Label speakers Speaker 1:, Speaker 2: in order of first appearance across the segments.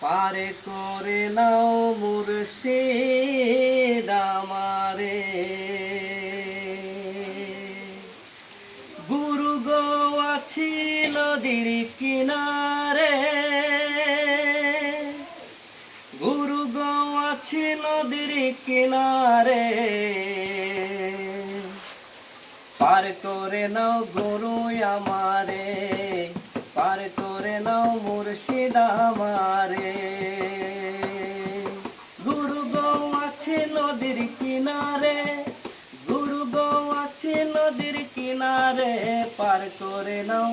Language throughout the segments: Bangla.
Speaker 1: পারে করে নাও মুর্শিদ আমারে। গুরু গোয়া ছিল নদীর কিনারে। গুরু গোয়া ছিল নদীর কিনারে। পার করে নাও গুরু আমারে। আছে নদীর কিনারে আছে নদীর কিনারে, পার করে নাও,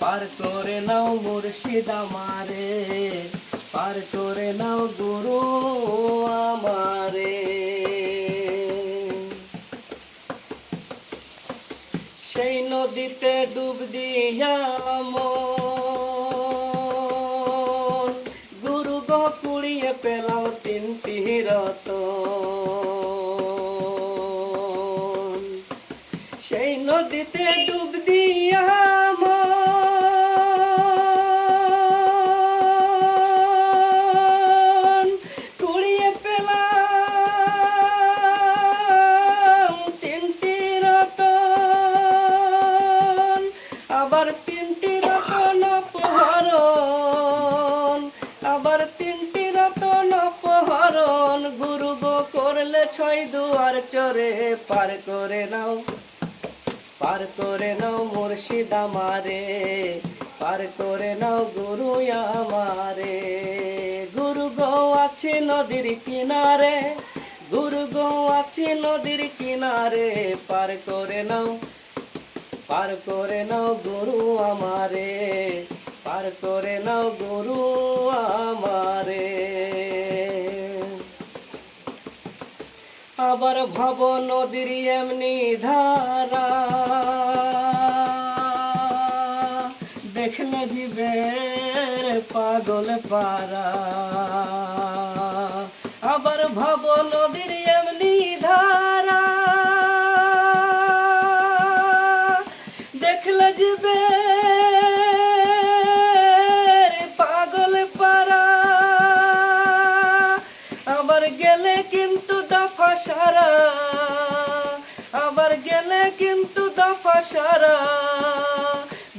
Speaker 1: পার করে নাও পার করে নাও গুরু আমারে। সেই নদীতে ডুব দিয়া মন রতন সেই নদীতে ডুব দিয়া করলে ছয় দুয়ার চরে পার করে নাও, পার করে নাও মুর্শিদ আমারে, পার করে নাও গুরু আমারে। গুরু গো আছে নদীর কিনারে, গুরু গো আছে নদীর কিনারে, পার করে নাও, পার করে নাও গুরু আমারে, পার করে নাও গুরু আমারে। আবার ভব নদীর এমনি ধারা। দেখলে জীবের পাগল পারা আবার ভব সারা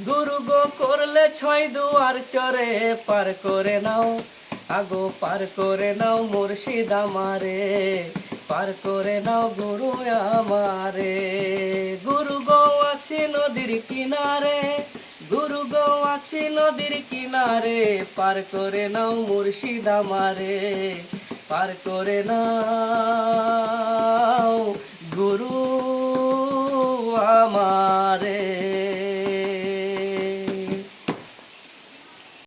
Speaker 1: গুরু গো করলে ছয় দুয়ার চরে, পার করে নাও। আগো, পার করে নাও মুর্শিদ আমারে। পার করে নাও গুরু আমারে। গুরু গো আছে নদীর কিনারে। গুরু গো আছে নদীর কিনারে। পার করে নাও মুর্শিদ আমারে। পার করে নাও গুরু আমারে।